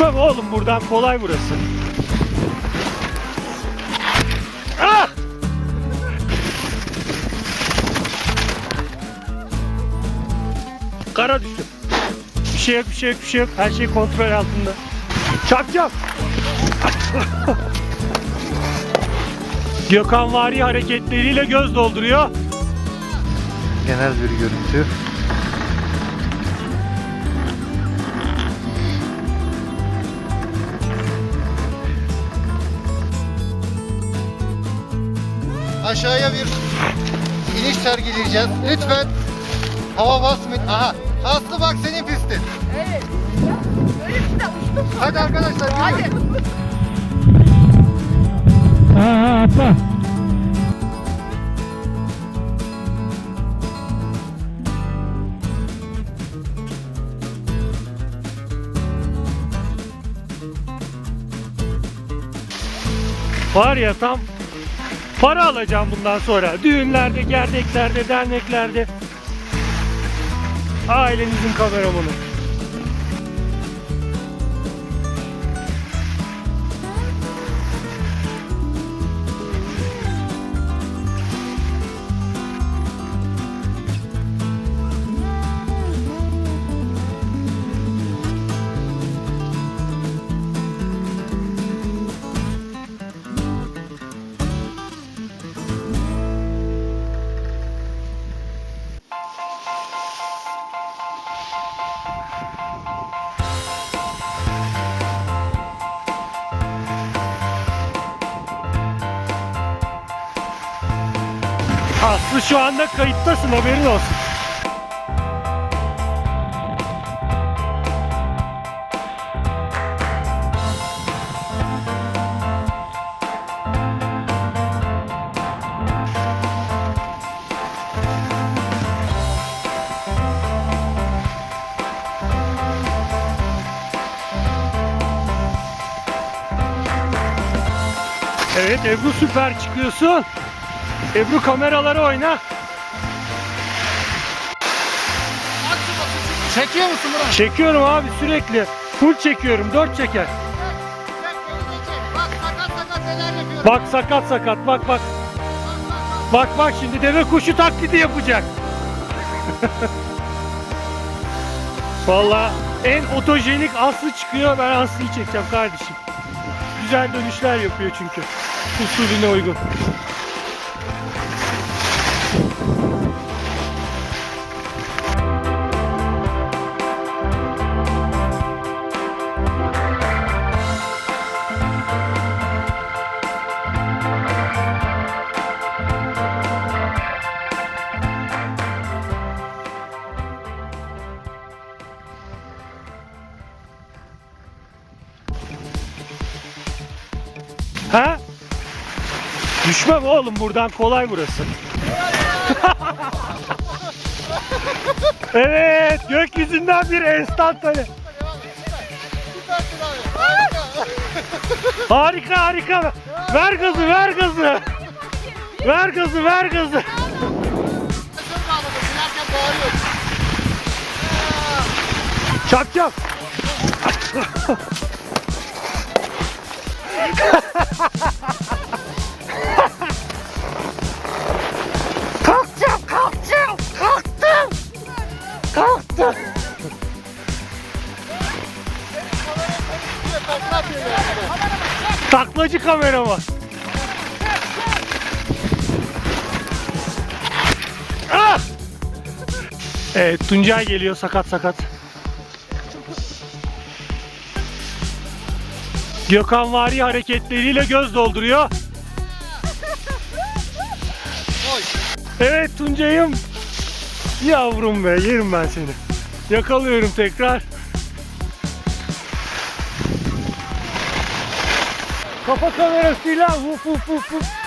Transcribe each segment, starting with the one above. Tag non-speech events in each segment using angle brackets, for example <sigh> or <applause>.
Düşmem oğlum buradan kolay burası. Ah! Kara düştüm. Bir şey yok, bir şey yok, bir şey yok. Her şey kontrol altında. Çarpacağım. Gökhan Vari hareketleriyle göz dolduruyor. Genel bir görüntü. Aşağıya bir iniş sergileyeceğiz. Lütfen hava basmayın. Aha. Aslı bak senin pistin. Evet. Hadi arkadaşlar Hadi. ha atla. Var ya tam para alacağım bundan sonra. Düğünlerde, gerdeklerde, derneklerde. Ailenizin kameramanı. Aslı şu anda kayıttasın haberin olsun. Evet Ebru süper çıkıyorsun. Ebru kameraları oyna. Çekiyor musun Murat? Çekiyorum abi sürekli. Full çekiyorum. Dört çeker. Bak sakat sakat. Bak sakat sakat. Bak bak. Bak bak şimdi deve kuşu taklidi yapacak. <laughs> Vallahi en otojenik Aslı çıkıyor. Ben Aslı'yı çekeceğim kardeşim. Güzel dönüşler yapıyor çünkü. Usulüne uygun. Düşmem oğlum buradan kolay burası. evet gökyüzünden bir enstantane. Harika. Harika. Ver gazı ver gazı. Ver gazı ver gazı. Çok bağladım. <laughs> Yani. Taklacı kameraman. Ah! Evet Tuncay geliyor sakat sakat. Gökhan Vari hareketleriyle göz dolduruyor. Evet Tuncay'ım. Yavrum be yerim ben seni. Yakalıyorum tekrar. Kafa kamerasıyla vuf vuf vuf vuf.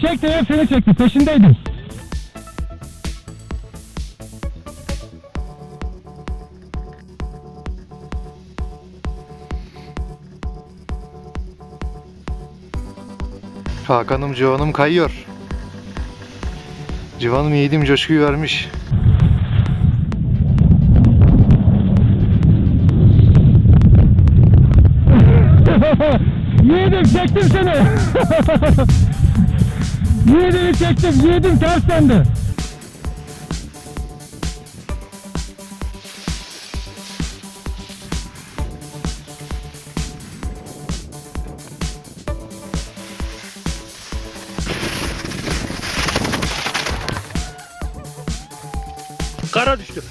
Çektim hepsini çektim. Peşindeydim. Hakan'ım civanım kayıyor. Civanım yiğidim coşkuyu vermiş. Yiğidimi çektim. Yiğidim ters döndü. Kara düştü.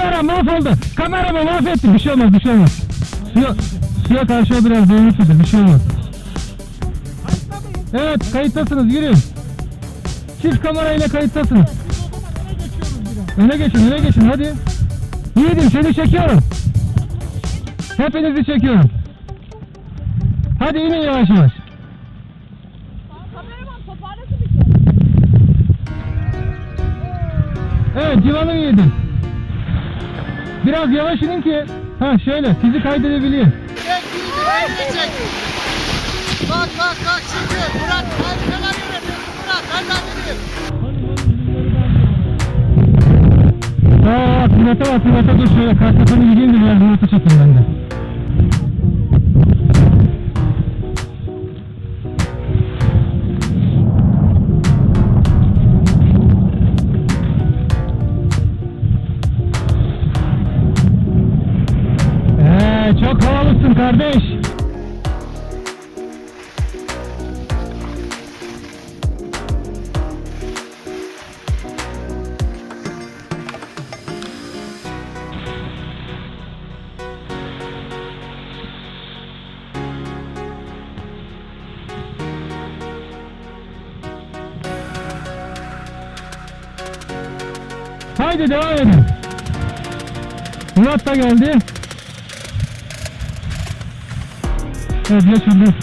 Kamera mahvoldu. Kameramı mahvettim. Bir şey olmaz, bir şey olmaz. Suya, suya karşı biraz doğrultudur. Bir şey olmaz. Evet, kayıttasınız. Yürüyün. Çift kamerayla kayıttasınız. Öne geçin, öne geçin. Hadi. Yiğidim seni çekiyorum. Hepinizi çekiyorum. Hadi inin yavaş yavaş. Evet, civanı yiğidim. Biraz yavaş inin ki. Ha şöyle, sizi kaydedebileyim. Çek elini çek. Bak bak bak şimdi Murat sen neler yönetiyorsun Murat ben. Aa, Murat'a bak, Murat'a dur şöyle kartlasını gideyim de biraz Murat'ı çekeyim ben de. Kardeş. Haydi devam edin. Murat da geldi. Evet oldu.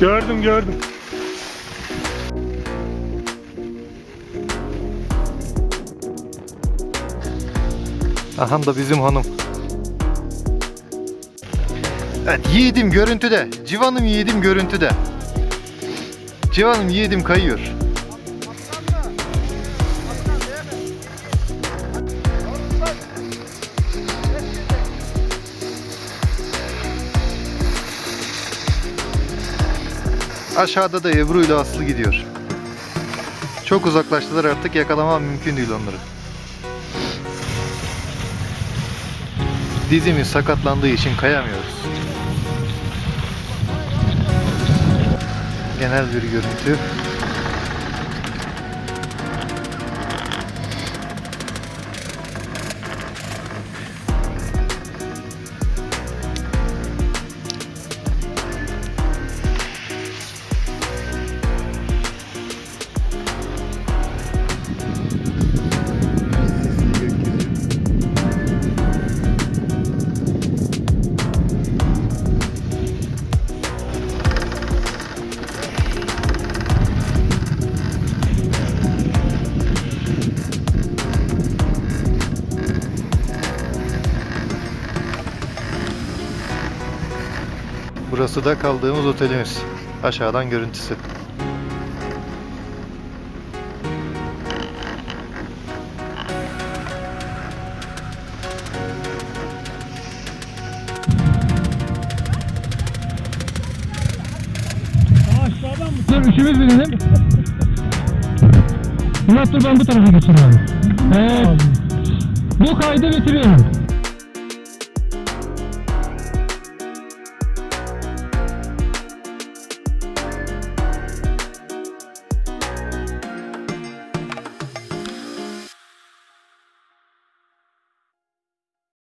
Gördüm gördüm. Aha da bizim hanım. Evet yiğidim görüntüde. Civanım yiğidim görüntüde. Civanım yiğidim kayıyor. Aşağıda da Ebru ile Aslı gidiyor. Çok uzaklaştılar artık yakalamam mümkün değil onları. Dizimiz sakatlandığı için kayamıyoruz. Genel bir görüntü. Burası da kaldığımız otelimiz. Aşağıdan görüntüsü. Dur üçümüz binelim. Murat dur ben bu tarafa geçeyim abi. Evet. Bu kaydı bitiriyorum.